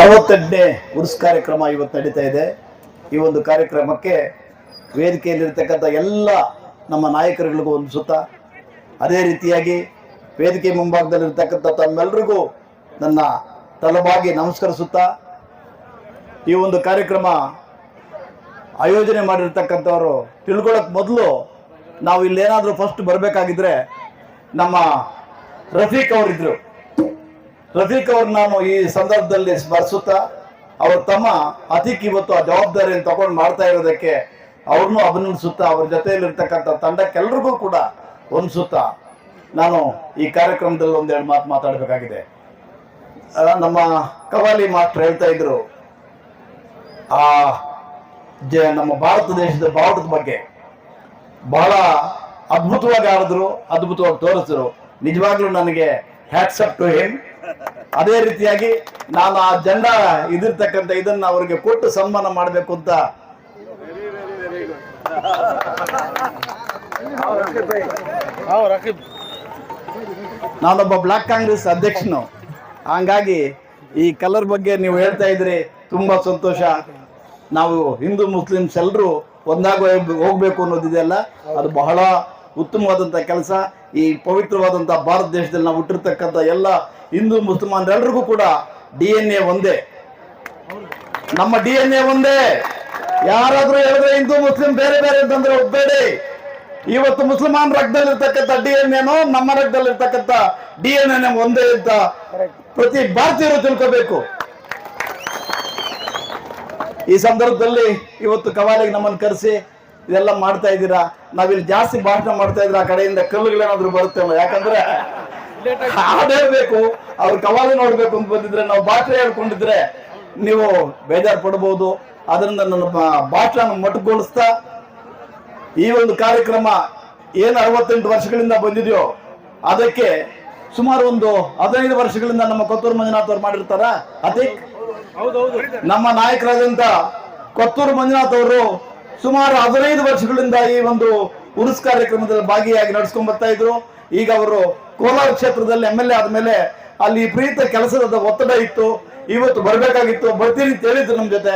ಅರವತ್ತೆಂಟನೇ ಉರ್ಸ್ ಕಾರ್ಯಕ್ರಮ ಇವತ್ತು ನಡೀತಾ ಇದೆ. ಈ ಒಂದು ಕಾರ್ಯಕ್ರಮಕ್ಕೆ ವೇದಿಕೆಯಲ್ಲಿರ್ತಕ್ಕಂಥ ಎಲ್ಲ ನಮ್ಮ ನಾಯಕರುಗಳಿಗೂ ಒಂದು ಸುತ್ತ. ಅದೇ ರೀತಿಯಾಗಿ ವೇದಿಕೆ ಮುಂಭಾಗದಲ್ಲಿರ್ತಕ್ಕಂಥ ತಮ್ಮೆಲ್ಲರಿಗೂ ನನ್ನ ತಲಬಾಗಿ ನಮಸ್ಕರಿಸುತ್ತಾ, ಈ ಒಂದು ಕಾರ್ಯಕ್ರಮ ಆಯೋಜನೆ ಮಾಡಿರ್ತಕ್ಕಂಥವರು ತಿಳ್ಕೊಳ್ಳೋಕೆ ಮೊದಲು ನಾವು ಇಲ್ಲೇನಾದರೂ ಫಸ್ಟ್ ಬರಬೇಕಾಗಿದ್ರೆ ನಮ್ಮ ರಫೀಕ್ ಅವರಿದ್ರು. ರಫೀಕ್ ಅವ್ರ ನಾನು ಈ ಸಂದರ್ಭದಲ್ಲಿ ಸ್ಮರಿಸುತ್ತಾ ಅವ್ರ ತಮ್ಮ ಅತಿಕ್ ಇವತ್ತು ಆ ಜವಾಬ್ದಾರಿಯನ್ನು ತಗೊಂಡು ಮಾಡ್ತಾ ಇರೋದಕ್ಕೆ ಅವ್ರನ್ನೂ ಅಭಿನಂದಿಸುತ್ತಾ ಅವ್ರ ಜೊತೆಯಲ್ಲಿರ್ತಕ್ಕಂಥ ತಂಡಕ್ಕೆಲ್ರಿಗೂ ಕೂಡ ಹೊಂದಿಸುತ್ತಾ ನಾನು ಈ ಕಾರ್ಯಕ್ರಮದಲ್ಲಿ ಒಂದೆರಡು ಮಾತು ಮಾತಾಡಬೇಕಾಗಿದೆ. ನಮ್ಮ ಕವಾಲಿ ಮಾಸ್ಟರ್ ಹೇಳ್ತಾ ಇದ್ರು, ಆ, ಜ, ನಮ್ಮ ಭಾರತ ದೇಶದ ಬಾವುಟದ ಬಗ್ಗೆ ಬಹಳ ಅದ್ಭುತವಾಗಿ ಆಡಿದ್ರು, ಅದ್ಭುತವಾಗಿ ತೋರಿಸಿದ್ರು. ನಿಜವಾಗ್ಲೂ ನನಗೆ ಹ್ಯಾಟ್ಸಪ್ ಟು ಹಿಮ್ ಅದೇ ರೀತಿಯಾಗಿ ನಾನು ಆ ಜಂಡ ಇದಿರ್ತಕ್ಕಂಥ ಇದನ್ನ ಅವರಿಗೆ ಕೊಟ್ಟು ಸನ್ಮಾನ ಮಾಡಬೇಕು ಅಂತ. ನಾನೊಬ್ಬ ಬ್ಲಾಕ್ ಕಾಂಗ್ರೆಸ್ ಅಧ್ಯಕ್ಷನು. ಹಂಗಾಗಿ ಈ ಕಲರ್ ಬಗ್ಗೆ ನೀವು ಹೇಳ್ತಾ ಇದ್ರಿ ತುಂಬಾ ಸಂತೋಷ. ನಾವು ಹಿಂದೂ, ಮುಸ್ಲಿಮ್ಸ್ ಎಲ್ಲರೂ ಒಂದಾಗ ಹೋಗ್ಬೇಕು ಅನ್ನೋದಿದೆಯಲ್ಲ ಅದು ಬಹಳ ಉತ್ತಮವಾದಂಥ ಕೆಲಸ, ಈ ಪವಿತ್ರವಾದಂಥ ಭಾರತ ದೇಶದಲ್ಲಿ ನಾವು ಹುಟ್ಟಿರ್ತಕ್ಕಂಥ ಎಲ್ಲ ಹಿಂದೂ ಮುಸಲ್ಮಾನರೆಲ್ಲರಿಗೂ ಕೂಡ ಡಿ ಎನ್ ಎ ಒಂದೇ. ನಮ್ಮ ಡಿ ಎನ್ ಎ ಒಂದೇ. ಯಾರಾದರೂ ಹೇಳಿದ್ರೆ ಹಿಂದೂ, ಮುಸ್ಲಿಂ ಬೇರೆ ಬೇರೆ ಅಂತಂದ್ರೆ ಒಪ್ಪಬೇಡಿ ಇವತ್ತು ಮುಸಲ್ಮಾನ್ ರಕ್ತದಲ್ಲಿರ್ತಕ್ಕಂಥ ಡಿ ಎನ್ ಎನೋ ನಮ್ಮ ರಕ್ತದಲ್ಲಿರ್ತಕ್ಕಂಥ ಡಿ ಎನ್ ಎನ್ ಒಂದೇ ಅಂತ ಪ್ರತಿ ಭಾರತೀಯರು ತಿಳ್ಕೋಬೇಕು. ಈ ಸಂದರ್ಭದಲ್ಲಿ ಇವತ್ತು ಕವಾಲಿಗೆ ನಮ್ಮನ್ನು ಕರೆಸಿ ಇದೆಲ್ಲ ಮಾಡ್ತಾ ಇದ್ದೀರಾ? ನಾವಿಲ್ಲಿ ಜಾಸ್ತಿ ಭಾಷಣ ಮಾಡ್ತಾ ಇದ್ರೆ ಆ ಕಡೆಯಿಂದ ಕಲ್ಲುಗಳೇನಾದ್ರೂ ಬರುತ್ತೇನೋ ಯಾಕಂದ್ರೆ ಹಾಡು ಬೇಕು ಅವ್ರ ಕವಾಲಿ ನೋಡ್ಬೇಕು ಅಂತ ಬಂದಿದ್ರೆ ನಾವು ಭಾಷಣ ಹೇಳ್ಕೊಂಡಿದ್ರೆ ನೀವು ಬೇಜಾರು ಪಡ್ಬೋದು ಅದರಿಂದ ನನ್ನ ಭಾಷಣ ಮಟ್ಟಗೊಳಿಸ್ತಾ ಈ ಒಂದು ಕಾರ್ಯಕ್ರಮ ಏನು ಅರವತ್ತೆಂಟು ವರ್ಷಗಳಿಂದ ಬಂದಿದೆಯೋ ಅದಕ್ಕೆ ಸುಮಾರು ಒಂದು ಹದಿನೈದು ವರ್ಷಗಳಿಂದ ನಮ್ಮ ಕೊತ್ತೂರು ಮಂಜುನಾಥ್ ಅವ್ರು ಮಾಡಿರ್ತಾರ? ಅತಿ ನಮ್ಮ ನಾಯಕರಾದಂತ ಕೊತ್ತೂರು ಮಂಜುನಾಥ್ ಅವರು ಸುಮಾರು ಹದಿನೈದು ವರ್ಷಗಳಿಂದ ಈ ಒಂದು ಉರುಸ್ ಕಾರ್ಯಕ್ರಮದಲ್ಲಿ ಭಾಗಿಯಾಗಿ ನಡ್ಸ್ಕೊಂಡ್ ಬರ್ತಾ ಇದ್ರು. ಈಗ ಅವರು ಕೋಲಾರ ಕ್ಷೇತ್ರದಲ್ಲಿ ಎಂ ಎಲ್ ಎ ಆದ್ಮೇಲೆ ಅಲ್ಲಿ ಪ್ರೀತ ಕೆಲಸದ ಒತ್ತಡ ಇತ್ತು. ಇವತ್ತು ಬರಬೇಕಾಗಿತ್ತು. ಬರ್ತೀನಿ ಅಂತ ಹೇಳಿದ್ರು ನಮ್ಮ ಜೊತೆ.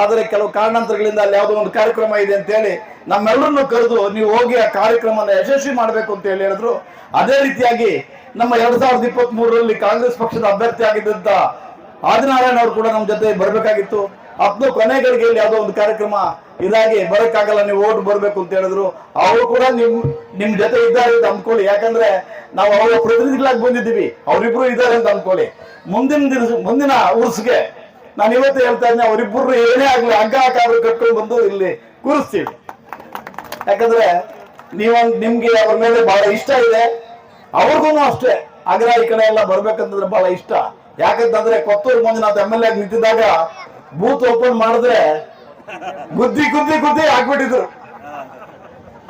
ಆದರೆ ಕೆಲವು ಕಾರಣಾಂತರಗಳಿಂದ ಅಲ್ಲಿ ಯಾವುದೋ ಒಂದು ಕಾರ್ಯಕ್ರಮ ಇದೆ ಅಂತ ಹೇಳಿ ನಮ್ಮೆಲ್ಲರನ್ನು ಕರೆದು ನೀವು ಹೋಗಿ ಆ ಕಾರ್ಯಕ್ರಮನ ಯಶಸ್ವಿ ಮಾಡಬೇಕು ಅಂತ ಹೇಳಿ ಹೇಳಿದ್ರು. ಅದೇ ರೀತಿಯಾಗಿ ನಮ್ಮ ಎರಡ್ ಸಾವಿರದ ಇಪ್ಪತ್ತ್ ಮೂರರಲ್ಲಿ ಕಾಂಗ್ರೆಸ್ ಪಕ್ಷದ ಅಭ್ಯರ್ಥಿ ಆಗಿದ್ದಂತ ಆದಿನಾರಾಯಣ ಅವರು ಕೂಡ ನಮ್ಮ ಜೊತೆ ಬರಬೇಕಾಗಿತ್ತು. ಅದ್ನು ಕೊನೆಗಳಿಗೆ ಯಾವುದೋ ಒಂದು ಕಾರ್ಯಕ್ರಮ ಇದಾಗಿ ಬರೋಕ್ಕಾಗಲ್ಲ, ನೀವು ಓಟ್ ಬರ್ಬೇಕು ಅಂತ ಹೇಳಿದ್ರು. ಅವರು ಕೂಡ ನಿಮ್ ನಿಮ್ ಜೊತೆ ಇದ್ದಾರೆ ಅಂತ ಅಂದ್ಕೊಳ್ಳಿ. ಯಾಕಂದ್ರೆ ನಾವು ಅವರ ಪ್ರತಿನಿಧಿಗಳಾಗಿ ಬಂದಿದ್ದೀವಿ. ಅವರಿಬ್ರು ಇದ್ದಾರೆ ಅಂತ ಅಂದ್ಕೊಳ್ಳಿ. ಮುಂದಿನ ದಿವಸ, ಮುಂದಿನ ಉರ್ಸ್ಗೆ ನಾನು ಇವತ್ತು ಹೇಳ್ತಾ ಇದ್ದೀನಿ ಅವರಿಬ್ಬರು ಏನೇ ಆಗ್ಲಿ ಹಗ್ಗ ಹಾಕಾದ್ರು ಕಟ್ಕೊಂಡು ಬಂದು ಇಲ್ಲಿ ಕೂರಿಸ್ತೀವಿ. ಯಾಕಂದ್ರೆ ನೀವು ನಿಮ್ಗೆ ಅವ್ರ ಮೇಲೆ ಬಹಳ ಇಷ್ಟ ಇದೆ. ಅವ್ರಿಗೂ ಅಷ್ಟೇ. ಆಗ್ರ ಈ ಕಡೆ ಎಲ್ಲ ಬರ್ಬೇಕಂತಂದ್ರೆ ಬಹಳ ಇಷ್ಟ. ಯಾಕಂತಂದ್ರೆ Kothur Manjunath M L A ನಿಂತಿದ್ದಾಗ booth open ಮಾಡಿದ್ರೆ ಗುದ್ದಿ ಗುದ್ದಿ ಗುದ್ದಿ ಹಾಕ್ಬಿಟ್ಟಿದ್ರು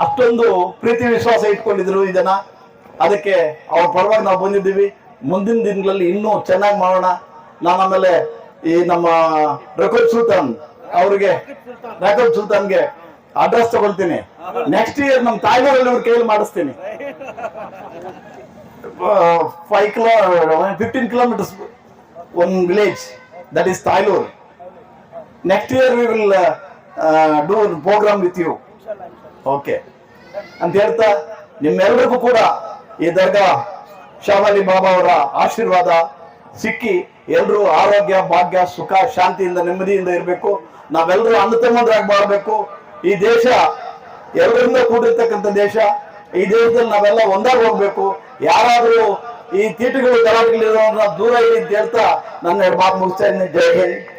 ಅಷ್ಟೊಂದು ಪ್ರೀತಿ ವಿಶ್ವಾಸ ಇಟ್ಕೊಂಡಿದ್ರು ಈ ಅದಕ್ಕೆ ಅವ್ರ ಪರವಾಗಿ ನಾವು ಬಂದಿದ್ದೀವಿ. ಮುಂದಿನ ದಿನಗಳಲ್ಲಿ ಇನ್ನೂ ಚೆನ್ನಾಗಿ ಮಾಡೋಣ. ನಾನು ಆಮೇಲೆ ಈ ನಮ್ಮ ರಕುಲ್ ಸುಲ್ತಾನ್ ಅವ್ರಿಗೆ, ರಕುಲ್ ಸುಲ್ತಾನ್ಗೆ ಅಡ್ರೆಸ್ ತಗೊಳ್ತೀನಿ. ನೆಕ್ಸ್ಟ್ ಇಯರ್ ನಮ್ಮ ತಾಯಿಗೂರಲ್ಲಿ ಅವ್ರ ಕೈಯಲ್ಲಿ ಮಾಡಿಸ್ತೀನಿ. Five kilo fifteen kilometres one village that is Tayalur next year we will do programme with you okay ಅಂತ ಹೇಳ್ತಾ ನಿಮ್ಮೆಲ್ಲರಿಗೂ ಕೂಡ ಈ ದರ್ಗಾ ಶಾಮಲಿ ಬಾಬಾ ಅವರ ಆಶೀರ್ವಾದ ಸಿಕ್ಕಿ ಎಲ್ಲರೂ ಆರೋಗ್ಯ, ಭಾಗ್ಯ, ಸುಖ, ಶಾಂತಿಯಿಂದ ನೆಮ್ಮದಿಯಿಂದ ಇರಬೇಕು. ನಾವೆಲ್ಲರೂ ಅಣ್ಣ ಮಾಡಬೇಕು ಈ ದೇಶ ಎಲ್ಲರಿಂದ ಕೂಡಿರ್ತಕ್ಕಂಥ ದೇಶ. ಈ ದೇಶದಲ್ಲಿ ನಾವೆಲ್ಲ ಒಂದಾಗಿ ಹೋಗ್ಬೇಕು. ಯಾರಾದರೂ ಈ ತೀಟುಗಳು ಗಲಾಟೆಗಳಿರೋದನ್ನ ದೂರ ಇರಿ ಅಂತ ಹೇಳ್ತಾ ನನ್ನ ಮಾತು ಮುಗಿಸ್ತಾ ಇದ್ದೀನಿ. ಜೈ ಹಿಂದ್.